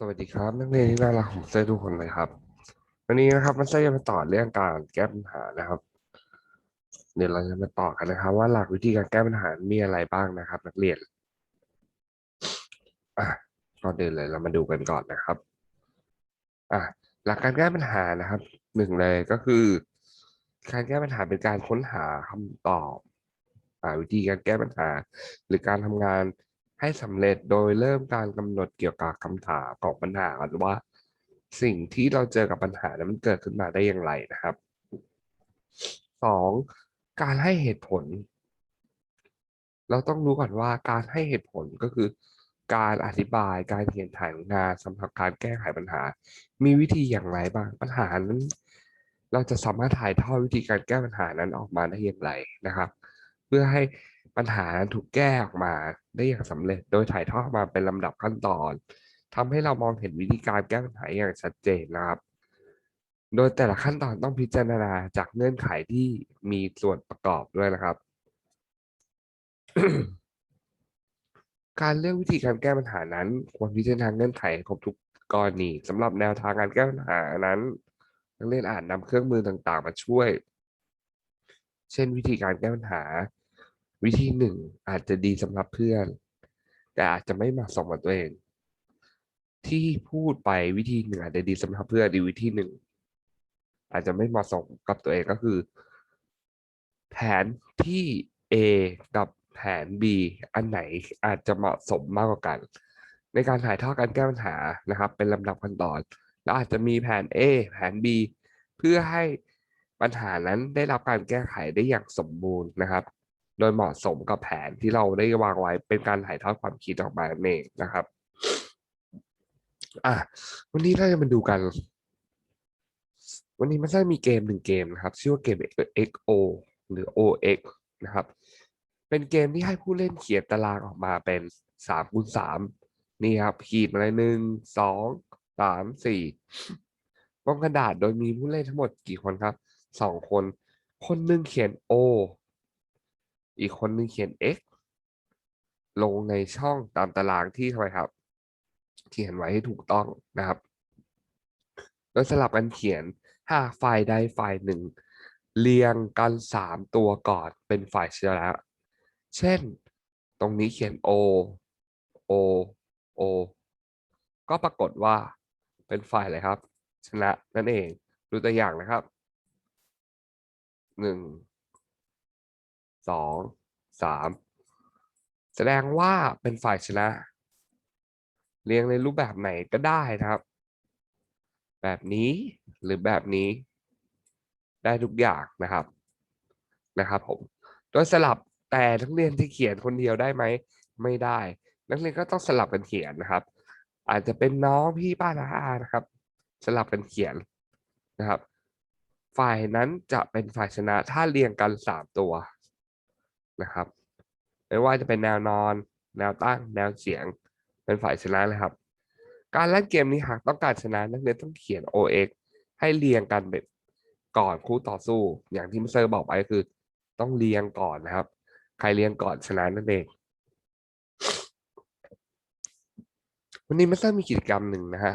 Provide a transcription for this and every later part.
สวัสดีครับ นักเรียนที่น่ารักของเซทุกคนเลยครับ วันนี้นะครับมันจะมาต่อเรื่องการแก้ปัญหานะครับ เดี๋ยวเราจะมาต่อกันนะครับ ว่าหลักวิธีการแก้ปัญหา มีอะไรบ้างนะครับ นักเรียนอะก่อนเดินเลยเรามาดูกันก่อนนะครับอะหลักการแก้ปัญหานะครับหนึ่งเลยก็คือ การแก้ปัญหาเป็นการค้นหาคำตอบอวิธีการแก้ปัญหา หรือการทำงาน ให้สำเร็จโดยเริ่มการกำหนดเกี่ยวกับคำถามของปัญหาก่อนว่า สิ่งที่เราเจอกับปัญหานั้นมันเกิดขึ้นมาได้อย่างไรนะครับสองการให้เหตุผล เราต้องรู้ก่อนว่าการให้เหตุผลก็คือ การอธิบายการเขียนแผนงานสำหรับการแก้ไขปัญหา มีวิธีอย่างไรบ้างปัญหานั้น เราจะสามารถถ่ายทอดวิธีการแก้ปัญหานั้นออกมาได้อย่างไรนะครับ เพื่อให้ ปัญหานั้นถูกแก้ออกมาได้อย่างสำเร็จ โดยถ่ายทอดมาเป็นลำดับขั้นตอนทำให้เรามองเห็นวิธีการแก้ปัญหาอย่างชัดเจนนะครับ โดยแต่ละขั้นตอนต้องพิจารณาจากเงื่อนไขที่มีส่วนประกอบด้วยนะครับ การเลือกวิธีการแก้ปัญหานั้น ควรพิจารณาเงื่อนไขครบทุกกรณีสำหรับแนวทางการแก้ปัญหานั้นนักเรียนอาจนำเครื่องมือต่างๆ มาช่วย เช่นวิธีการแก้ปัญหา วิธีหนึ่งอาจจะดีสำหรับเพื่อน แต่อาจจะไม่เหมาะสมกับตัวเอง ที่พูดไปวิธีหนึ่งอาจจะดีสำหรับเพื่อนดีวิธีหนึ่ง อาจจะไม่เหมาะสมกับตัวเองก็คือ แผนที่ A กับแผน B อันไหนอาจจะเหมาะสมมากกว่ากัน ในการถ่ายทอดการแก้ปัญหานะครับ เป็นลำดับขั้นตอน แล้วอาจจะมีแผน A แผน B เพื่อให้ปัญหานั้นได้รับการแก้ไขได้อย่างสมบูรณ์นะครับ โดยเหมาะสมกับแผนที่เราได้วางไว้เป็นการถ่ายทอดความคิดออกมานั่นเองนะครับ อะวันนี้เราจะมาดูกัน วันนี้มันจะมีเกมหนึ่งเกมนะครับ ชื่อว่าเกม XO หรือ OX นะครับ เป็นเกมที่ให้ผู้เล่นเขียนตารางออกมาเป็นสามคูณสามนี่ครับขีดมาเลยหนึ่งสองสามสี่บนกระดาษโดยมีผู้เล่นทั้งหมดกี่คนครับสองคน คนหนึ่งเขียน O อีกคนหนึ่งเขียน x ลงในช่องตามตารางที่ทำไมครับ เขียนไว้ให้ถูกต้องนะครับโดยสลับกันเขียนหากฝ่ายใดฝ่ายหนึ่ง เรียงกันสามตัวก่อนเป็นฝ่ายชนะเช่น ตรงนี้เขียน O O O ก็ปรากฏว่าเป็นฝ่ายอะไรครับ ชนะนั่นเอง ดูตัวอย่างนะครับหนึ่ง สองสามแสดงว่าเป็นฝ่ายชนะ เรียงในรูปแบบไหนก็ได้นะครับ แบบนี้หรือแบบนี้ ได้ทุกอย่างนะครับนะครับผมโดยสลับแต่นักเรียนที่เขียนคนเดียวได้ไหมไม่ได้ นักเรียนก็ต้องสลับกันเขียนนะครับ อาจจะเป็นน้องพี่ป้านาอานะครับ สลับกันเขียนนะครับ ฝ่ายนั้นจะเป็นฝ่ายชนะถ้าเรียงกันสามตัว นะครับ ไม่ว่าจะเป็นแนวนอน แนวตั้ง แนวเฉียง เป็นฝ่ายชนะเลยครับ การเล่นเกมนี้หากต้องการชนะนักเรียนต้องเขียน OX ให้เรียงกันแบบก่อนคู่ต่อสู้ อย่างที่มิสเตอร์บอกไปก็คือ ต้องเรียงก่อนนะครับ ใครเรียงก่อนชนะนั่นเองวันนี้มิสเตอร์มีกิจกรรมหนึ่งนะฮะ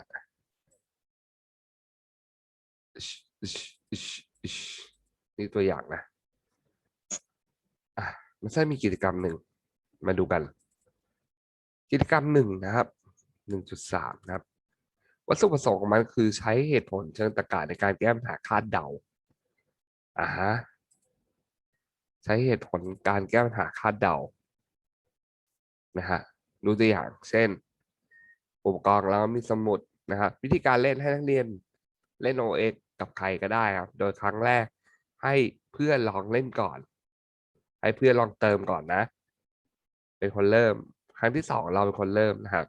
นี่ตัวอย่างนะ มันจะมีกิจกรรมหนึ่งมาดูกัน กิจกรรมหนึ่งนะครับหนึ่งจุดสามนะครับ วัตถุประสงค์ของมันคือใช้เหตุผลเชิงตรรกะในการแก้ปัญหาคาดเดาอ่าฮะใช้เหตุผลการแก้ปัญหาคาดเดานะฮะดูตัวอย่างเช่น อุปกรณ์แล้วมีสมุดนะครับวิธีการเล่นให้นักเรียนเล่น OX กับใครก็ได้ครับ โดยครั้งแรกให้เพื่อนลองเล่นก่อน ให้เพื่อนลองเติมก่อนนะ เป็นคนเริ่ม ครั้งที่สองเราเป็นคนเริ่มนะครับ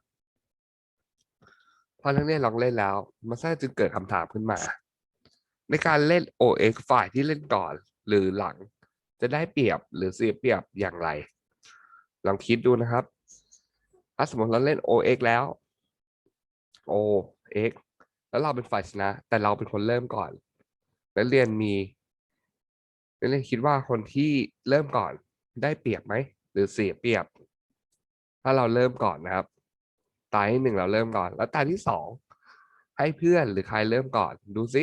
พอนักเรียลองเล่นแล้วมันก็จะเกิดคำถามขึ้นมา ในการเล่น OX ฝ่ายที่เล่นก่อนหรือหลัง จะได้เปรียบหรือเสียเปรียบอย่างไร ลองคิดดูนะครับ ถ้าสมมติเราเล่น OX แล้ว OX แล้วเราเป็นฝ่ายชนะ แต่เราเป็นคนเริ่มก่อน นักเรียนมี นักเรียนคิดว่าคนที่เริ่มก่อนได้เปรียบไหมหรือเสียเปรียบ ถ้าเราเริ่มก่อนนะครับ ตาที่หนึ่งเราเริ่มก่อน แล้วตาที่สองให้เพื่อนหรือใครเริ่มก่อน ดูสิ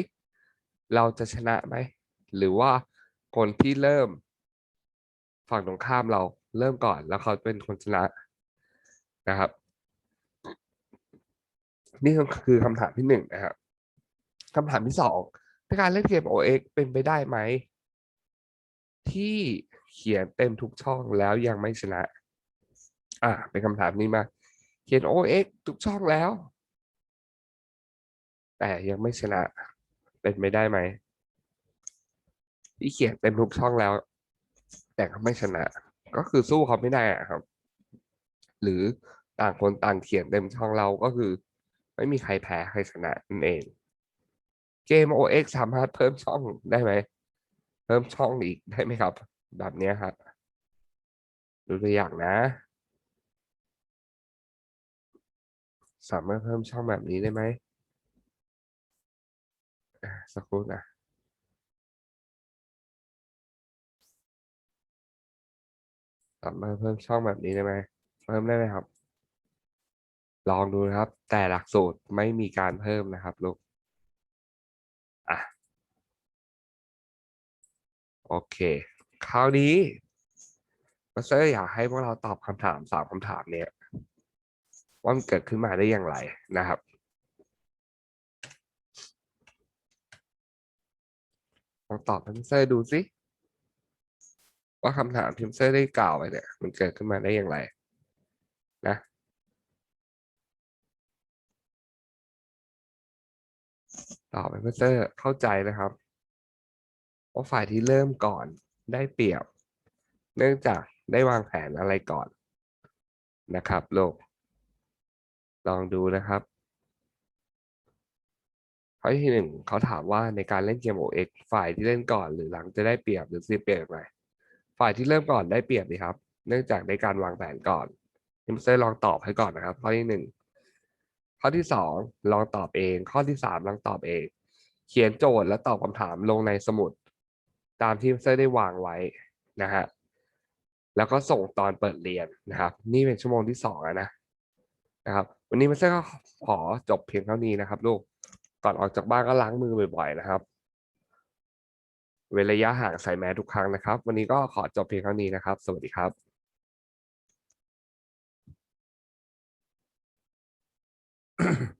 เราจะชนะไหมหรือว่าคนที่เริ่ม ฝั่งตรงข้ามเราเริ่มก่อน แล้วเขาเป็นคนชนะนะครับ นี่คือคำถามที่หนึ่งนะครับคำถามที่สองในการเล่นเกม OX เป็นไปได้ไหม ที่เขียนเต็มทุกช่องแล้วยังไม่ชนะ อ่า เป็นคำถามนี้มา เขียน OX ทุกช่องแล้ว แต่ยังไม่ชนะ เป็นไปได้ไหม ที่เขียนเต็มทุกช่องแล้ว แต่ก็ไม่ชนะ ก็คือสู้เขาไม่ได้อะครับ หรือต่างคนต่างเขียนเต็มช่องเราก็คือ ไม่มีใครแพ้ใครชนะนั่นเอง เกม OX สามารถเพิ่มช่องได้ไหม เพิ่มช่องอีกได้ไหมครับ แบบนี้ครับดูตัวอย่างนะ สามารถเพิ่มช่องแบบนี้ได้ไหมสักครู่นะสามารถเพิ่มช่องแบบนี้ได้ไหมเพิ่มได้ไหมครับ ลองดูนะครับ แต่หลักสูตรไม่มีการเพิ่มนะครับลูก อะ โอเค คราวนี้มาสเตอร์อยากให้พวกเราตอบคำถามสามคำถามเนี่ย ว่ามันเกิดขึ้นมาได้อย่างไรนะครับลองตอบให้มาสเตอร์ดูสิว่าคำถามที่มาสเตอร์ได้กล่าวไว้เนี่ย มันเกิดขึ้นมาได้อย่างไร นะตอบให้มาสเตอร์เข้าใจนะครับ ว่าฝ่ายที่เริ่มก่อนได้เปรียบ เนื่องจากได้วางแผนอะไรก่อนนะครับโลก ลองดูนะครับข้อที่หนึ่งเขาถามว่าในการเล่นเกม OX ฝ่ายที่เล่นก่อนหรือหลังจะได้เปรียบหรือเสียเปรียบไหมฝ่ายที่เริ่มก่อนได้เปรียบดีครับ เนื่องจากได้การวางแผนก่อนฮิมเซอร์ลองตอบให้ก่อนนะครับ ข้อที่หนึ่งข้อที่สองลองตอบเอง ข้อที่สามลองตอบเอง เขียนโจทย์และตอบคำถามลงในสมุด ตามที่เซอร์ได้วางไว้นะฮะแล้วก็ส่งตอนเปิดเรียนนะครับ นี่เป็นชั่วโมงที่สองแล้วนะนะครับ วันนี้มิสเตอร์ก็ขอจบเพียงเท่านี้นะครับลูกก่อนออกจากบ้านก็ล้างมือบ่อยๆนะครับ เว้นระยะห่างใส่แมสทุกครั้งนะครับ วันนี้ก็ขอจบเพียงเท่านี้นะครับ สวัสดีครับ